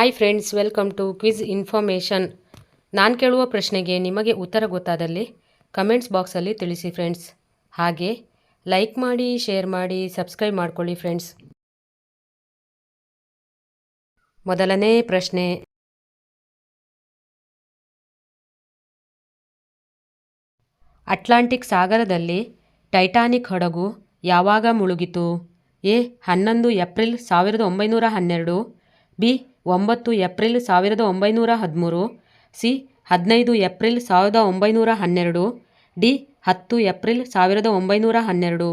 Hi friends welcome to quiz information ನಾನು ಕೇಳುವ ಪ್ರಶ್ನೆಗೆ ನಿಮಗೆ ಉತ್ತರ ಗೊತ್ತಾದಲ್ಲಿ ಕಮೆಂಟ್ಸ್ ಬಾಕ್ಸಲ್ಲಿ ತಿಳಿಸಿ ಫ್ರೆಂಡ್ಸ್ ಹಾಗೆ ಲೈಕ್ ಮಾಡಿ ಶೇರ್ ಮಾಡಿ ಸಬ್ಸ್ಕ್ರೈಬ್ ಮಾಡ್ಕೊಳ್ಳಿ ಫ್ರೆಂಡ್ಸ್ ಮೊದಲನೇ ಪ್ರಶ್ನೆ. ಅಟ್ಲಾಂಟಿಕ್ ಸಾಗರದಲ್ಲಿ ಟೈಟಾನಿಕ್ ಹಡಗು ಯಾವಾಗ ಮುಳುಗಿತು? ಎ ಹನ್ನೊಂದು ಏಪ್ರಿಲ್ ಸಾವಿರದ ಒಂಬೈನೂರ ಹನ್ನೆರಡು, ಬಿ ಒಂಬತ್ತು ಏಪ್ರಿಲ್ ಸಾವಿರದ ಒಂಬೈನೂರ ಹದಿಮೂರು, ಸಿ, ಹದಿನೈದು ಏಪ್ರಿಲ್ ಸಾವಿರದ ಒಂಬೈನೂರ ಹನ್ನೆರಡು, ಡಿ, ಹತ್ತು ಏಪ್ರಿಲ್ ಸಾವಿರದ ಒಂಬೈನೂರ ಹನ್ನೆರಡು.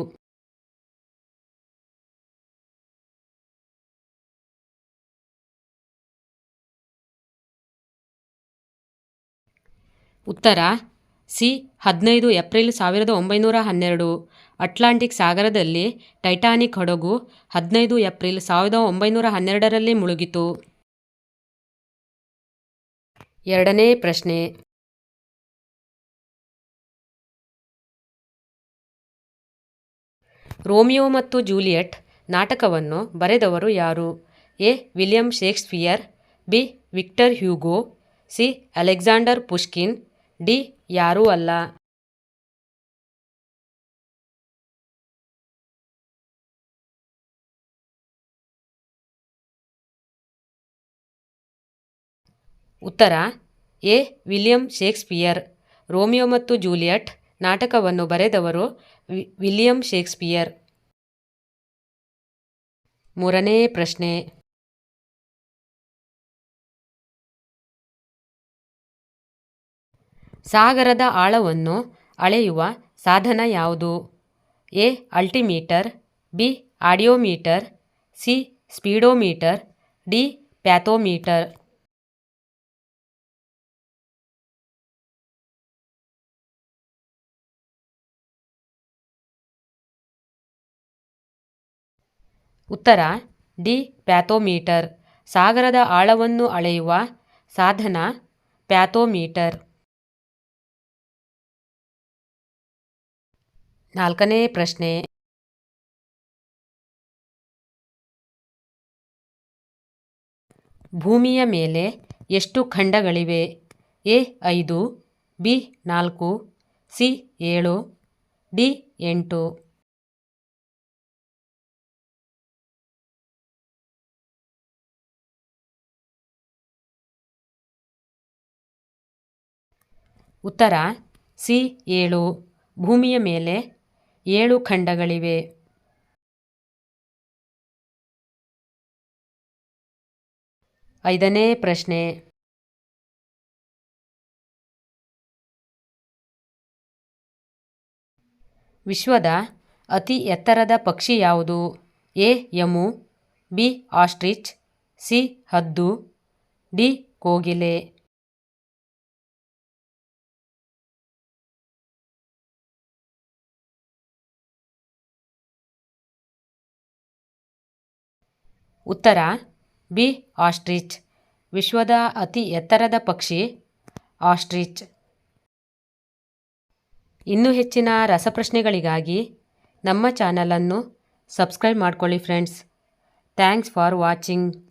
ಉತ್ತರ, ಸಿ, ಹದಿನೈದು ಏಪ್ರಿಲ್ ಸಾವಿರದ ಒಂಬೈನೂರ ಹನ್ನೆರಡು, ಅಟ್ಲಾಂಟಿಕ್ ಸಾಗರದಲ್ಲಿ ಟೈಟಾನಿಕ್ ಹಡಗು ಹದಿನೈದು ಏಪ್ರಿಲ್ ಸಾವಿರದ ಒಂಬೈನೂರ ಹನ್ನೆರಡರಲ್ಲಿ ಮುಳುಗಿತು. ಎರಡನೇ ಪ್ರಶ್ನೆ. ರೋಮಿಯೋ ಮತ್ತು ಜೂಲಿಯಟ್ ನಾಟಕವನ್ನು ಬರೆದವರು ಯಾರು? A. William Shakespeare, B. Victor Hugo, C. Alexander Pushkin, D. ಯಾರೂ ಅಲ್ಲ. ಉತ್ತರ, ಎ. ವಿಲಿಯಂ ಶೇಕ್ಸ್ಪಿಯರ್, ರೋಮಿಯೋ ಮತ್ತು ಜೂಲಿಯಟ್ ನಾಟಕವನ್ನು ಬರೆದವರು ವಿಲಿಯಂ ಶೇಕ್ಸ್ಪಿಯರ್. ಮೂರನೇ ಪ್ರಶ್ನೆ. ಸಾಗರದ ಆಳವನ್ನು ಅಳೆಯುವ ಸಾಧನ ಯಾವುದು? A. Altimeter, B. Audiometer, C. Speedometer, D. Fathometer. ಉತ್ತರ, ಡಿ, ಪ್ಯಾಥೋಮೀಟರ್. ಸಾಗರದ ಆಳವನ್ನು ಅಳೆಯುವ ಸಾಧನ, ಪ್ಯಾಥೋಮೀಟರ್. ನಾಲ್ಕನೇ ಪ್ರಶ್ನೆ. ಭೂಮಿಯ ಮೇಲೆ ಎಷ್ಟು ಖಂಡಗಳಿವೆ? ಎ, ಐದು, ಬಿ, ನಾಲ್ಕು, ಸಿ, ಏಳು, ಡಿ, ಎಂಟು. ಉತ್ತರ, ಸಿ, ಏಳು. ಭೂಮಿಯ ಮೇಲೆ ಏಳು ಖಂಡಗಳಿವೆ. ಐದನೇ ಪ್ರಶ್ನೆ. ವಿಶ್ವದ ಅತಿ ಎತ್ತರದ ಪಕ್ಷಿ ಯಾವುದು? A, emu, B, ostrich, C, ಹದ್ದು, ಡಿ, ಕೋಗಿಲೆ. ಉತ್ತರ, ಬಿ, ಆಸ್ಟ್ರಿಚ್. ವಿಶ್ವದ ಅತಿ ಎತ್ತರದ ಪಕ್ಷಿ, ಆಸ್ಟ್ರಿಚ್. ಇನ್ನೂ ಹೆಚ್ಚಿನ ರಸಪ್ರಶ್ನೆಗಳಿಗಾಗಿ ನಮ್ಮ ಚಾನಲನ್ನು ಸಬ್ಸ್ಕ್ರೈಬ್ ಮಾಡ್ಕೊಳ್ಳಿ ಫ್ರೆಂಡ್ಸ್. Thanks for watching.